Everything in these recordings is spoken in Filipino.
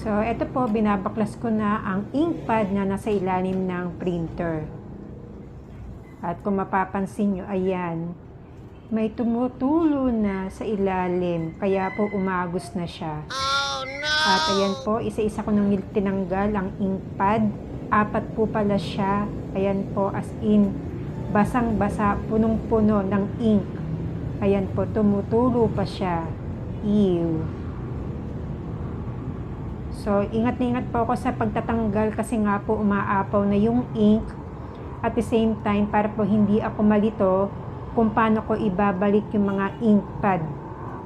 So, ito po, binabaklas ko na ang ink pad na nasa ilalim ng printer. At kung mapapansin nyo, ayan, may tumutulo na sa ilalim, kaya po umagos na siya. At ayan po, isa-isa ko nang tinanggal ang ink pad. Apat po pala siya. Ayan po, as in, basang-basa, punong-puno ng ink. Ayan po, tumutulo pa siya. Ew. So, ingat na ingat po ako sa pagtatanggal kasi nga po umaapaw na yung ink. At the same time, para po hindi ako malito kung paano ko ibabalik yung mga ink pad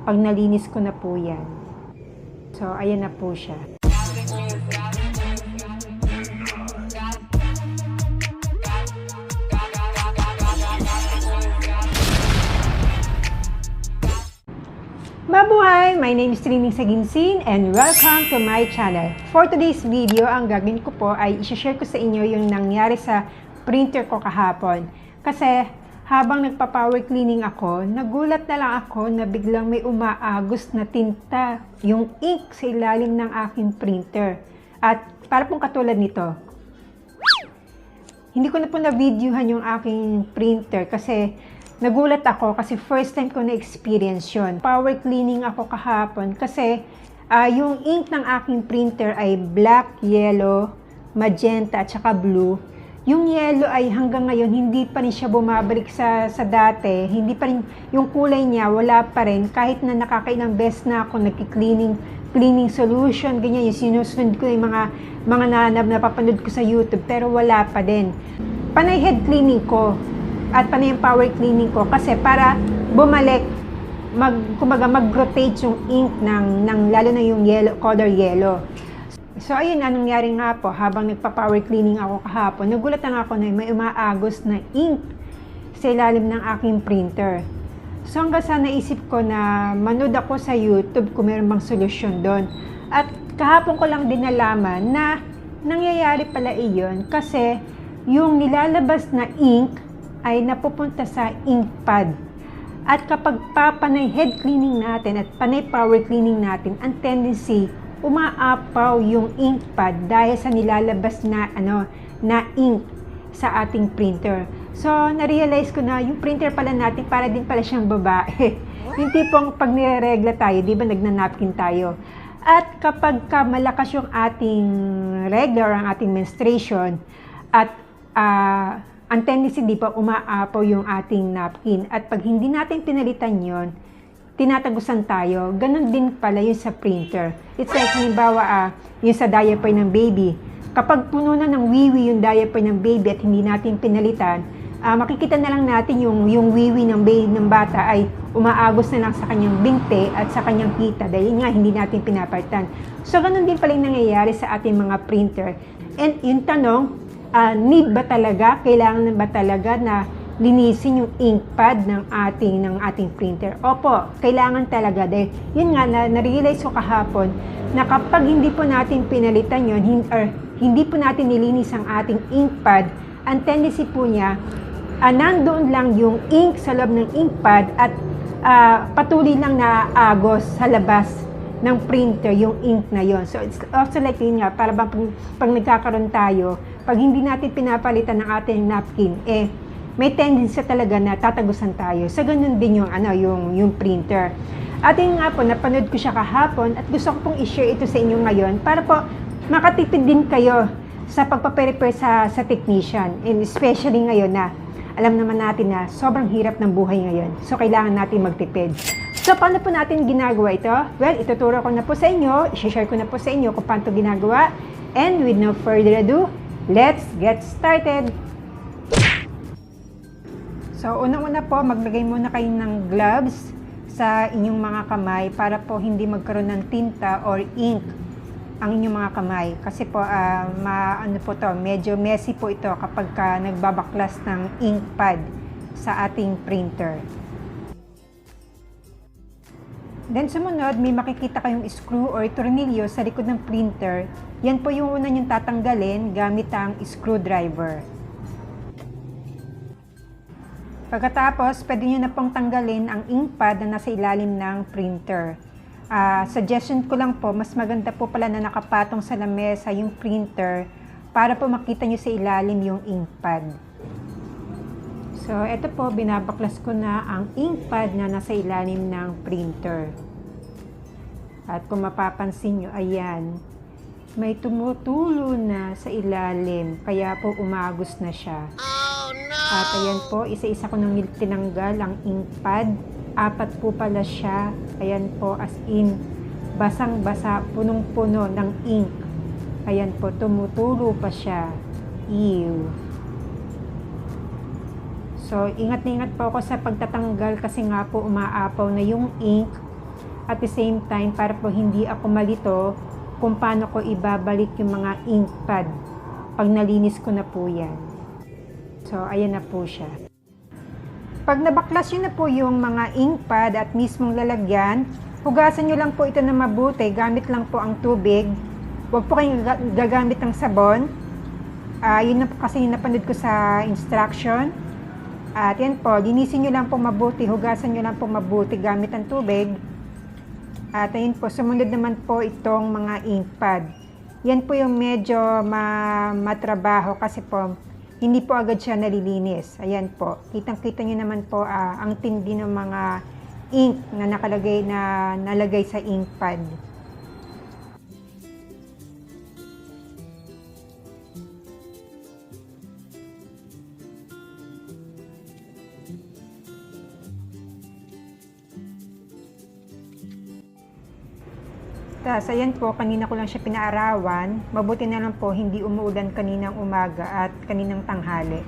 pag nalinis ko na po yan. So, ayan na po siya. Mabuhay! My name is Trining Saginsin and welcome to my channel. For today's video, ang gagawin ko po ay isi-share ko sa inyo yung nangyari sa printer ko kahapon. Kasi habang nagpa-power cleaning ako, nagulat na lang ako na biglang may umaagos na tinta, yung ink sa ilalim ng aking printer. At para pong katulad nito, hindi ko na po na-videohan yung aking printer kasi nagulat ako kasi first time ko na-experience yun. Power cleaning ako kahapon kasi ah, yung ink ng aking printer ay black, yellow, magenta at saka blue. Yung yellow ay hanggang ngayon hindi pa rin siya bumabalik sa, sa dati. Hindi pa rin, yung kulay niya wala pa rin. Kahit na nakakailang beses na ako nagki-cleaning cleaning solution, ganyan, yung sinusunod ko yung mga, mga nanab na napapanood ko sa YouTube, pero wala pa din. Panay head cleaning ko at panay yung power cleaning ko kasi para bumalik, mag, kumbaga mag-rotate yung ink ng, ng lalo na yung yellow, color yellow. So, ayun na nangyari nga po, habang nagpa-power cleaning ako kahapon, nagulat na ako na may umaagos na ink sa ilalim ng aking printer. So, hanggang sa naisip ko na manood ako sa YouTube kung meron bang solusyon doon. At kahapon ko lang din nalaman na nangyayari pala iyon kasi yung nilalabas na ink ay napupunta sa ink pad. At kapag papanay head cleaning natin at panay power cleaning natin, ang tendency umaapaw yung ink pad dahil sa nilalabas na ano na ink sa ating printer. So, na-realize ko na yung printer pala natin para din pala siyang babae. yung tipong pag nireregla tayo, di ba nagnanapkin tayo. At kapag ka malakas yung ating regla or ang ating menstruation at ah, ang tendency di ba umaapaw yung ating napkin at pag hindi natin pinalitan yon tinatagusan tayo, ganun din pala yun sa printer. It's like, halimbawa, ah, yung sa diaper ng baby. Kapag puno na ng wiwi yung diaper ng baby at hindi natin pinalitan, ah, makikita na lang natin yung, yung wiwi ng, baby, ng bata ay umaagos na lang sa kanyang binte at sa kanyang kita dahil nga hindi natin pinapalitan. So, ganun din pala yung nangyayari sa ating mga printer. And yung tanong, ah, need ba talaga, kailangan ba talaga na linisin yung ink pad ng ating ng ating printer. Opo, kailangan talaga dahil yun nga na na-realize ko kahapon na kapag hindi po natin pinalitan yon hin, or hindi po natin nilinis ang ating ink pad, ang tendency po niya ah, nandoon lang yung ink sa loob ng ink pad at ah, patuloy lang na agos sa labas ng printer yung ink na yon. So it's also like yun nga, para bang pag, pag nagkakaroon tayo, pag hindi natin pinapalitan ng ating napkin, eh, may tendency talaga na tatagusan tayo. Sa ganun din yung, ano, yung, yung printer. At nga po, napanood ko siya kahapon at gusto ko pong i-share ito sa inyo ngayon para po makatipid din kayo sa pagpaprepare sa, sa technician. And especially ngayon na alam naman natin na sobrang hirap ng buhay ngayon. So, kailangan natin magtipid. So, paano po natin ginagawa ito? Well, ituturo ko na po sa inyo, i-share ko na po sa inyo kung paano ginagawa. And with no further ado, let's get started! So, unang-una po, maglagay muna kayo ng gloves sa inyong mga kamay para po hindi magkaroon ng tinta or ink ang inyong mga kamay. Kasi po, ah, ma, ano po to, medyo messy po ito kapag ka nagbabaklas ng ink pad sa ating printer. Then sumunod, may makikita kayong screw or tornilyo sa likod ng printer. Yan po yung una niyong tatanggalin gamit ang screwdriver. Pagkatapos, pwede nyo na pong tanggalin ang ink pad na nasa ilalim ng printer. Ah, suggestion ko lang po, mas maganda po pala na nakapatong sa lamesa yung printer para po makita nyo sa ilalim yung ink pad. So, ito po, binabaklas ko na ang ink pad na nasa ilalim ng printer. At kung mapapansin nyo, ayan, may tumutulo na sa ilalim, kaya po umagos na siya. At ayan po, isa-isa ko nang tinanggal ang ink pad. Apat po pala siya. Ayan po, as in, basang-basa, punong-puno ng ink. Ayan po, tumutulo pa siya. Ew. So, ingat na ingat po ako sa pagtatanggal kasi nga po umaapaw na yung ink. At the same time, para po hindi ako malito kung paano ko ibabalik yung mga ink pad pag nalinis ko na po yan. So, ayan na po siya. Pag nabaklas nyo na po yung mga ink pad at mismong lalagyan, hugasan nyo lang po ito na mabuti. Gamit lang po ang tubig. Huwag po kayong gaga- gagamit ng sabon. Ah, yun na po kasi napanood ko sa instruction. At yan po, linisin nyo lang po mabuti. Hugasan nyo lang po mabuti gamit ang tubig. At ayun po, sumunod naman po itong mga ink pad. Yan po yung medyo ma matrabaho kasi po, hindi po agad siya nalilinis. Ayan po. Kitang-kita nyo naman po ah, ang tindi ng mga ink na nakalagay na nalagay sa ink pad. Tapos ayan po, kanina ko lang siya pinaarawan. Mabuti na lang po, hindi umuulan kaninang umaga at kaninang tanghali.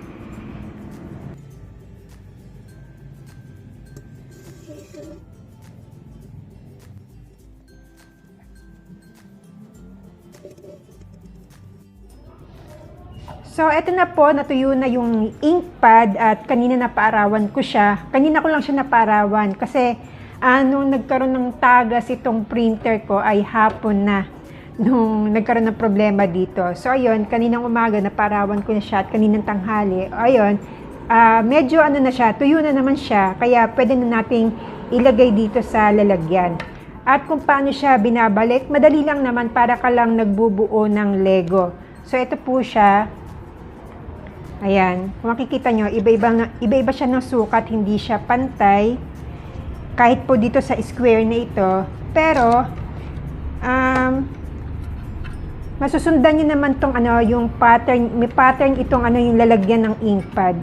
So, eto na po, natuyo na yung ink pad at kanina napaarawan ko siya. Kanina ko lang siya napaarawan kasi ano nagkaroon ng tagas itong printer ko ay hapon na nung nagkaroon ng problema dito. So, ayun, kaninang umaga naparawan ko na siya at kaninang tanghali. Ayun, ah, medyo ano na siya, tuyo na naman siya. Kaya pwede na nating ilagay dito sa lalagyan. At kung paano siya binabalik, madali lang naman para ka lang nagbubuo ng Lego. So, ito po siya. Ayan, kung makikita nyo, iba-iba, iba-iba siya ng sukat, hindi siya pantay. Kahit po dito sa square na ito. Pero, um, masusundan nyo naman tong ano, yung pattern, may pattern itong ano, yung lalagyan ng ink pad.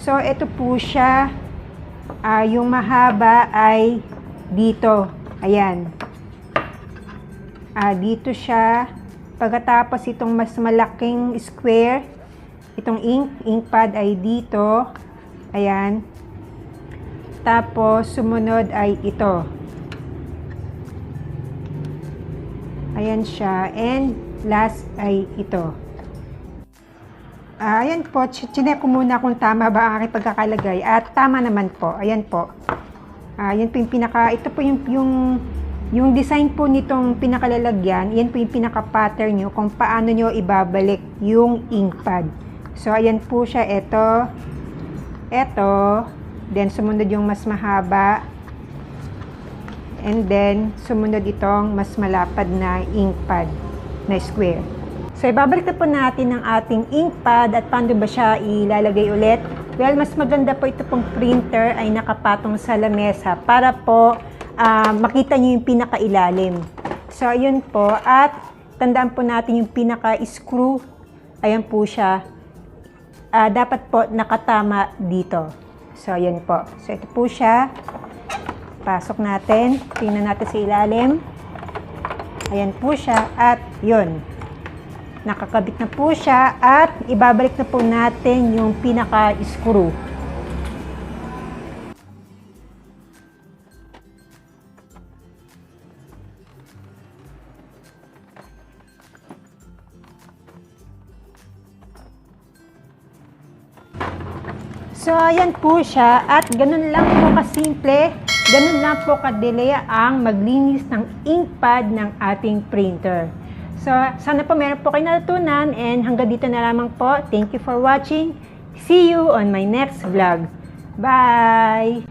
So, ito po siya. Ah, yung mahaba ay dito. Ayan. Ah, dito siya. Pagkatapos itong mas malaking square, itong ink, ink pad ay dito. Ayan. Tapos, sumunod ay ito. Ayan siya. And last ay ito. Ah, ayan po, ch- chinek ko muna kung tama ba ang aking pagkakalagay. At tama naman po. Ayan po. Ah, yan po yung pinaka, ito po yung, yung, yung design po nitong pinakalalagyan, yan po yung pinaka-pattern nyo kung paano nyo ibabalik yung ink pad. So, ayan po siya. Ito, ito, then sumunod yung mas mahaba, and then sumunod itong mas malapad na ink pad na square. So, ibabalik na po natin ang ating ink pad at paano ba siya ilalagay ulit. Well, mas maganda po ito pong printer ay nakapatong sa lamesa para po ah, makita nyo yung pinakailalim. So, ayun po. At tandaan po natin yung pinaka-screw. Ayan po siya. Ah, dapat po nakatama dito. So, ayan po. So, ito po siya. Pasok natin. Tingnan natin sa ilalim. Ayan po siya. At yun. Nakakabit na po siya. At ibabalik na po natin yung pinaka-screw. So, ayan po siya. At ganun lang po kasimple, ganun lang po kadili ang maglinis ng ink pad ng ating printer. So, sana po meron po kayo natutunan and hanggang dito na lamang po. Thank you for watching. See you on my next vlog. Bye!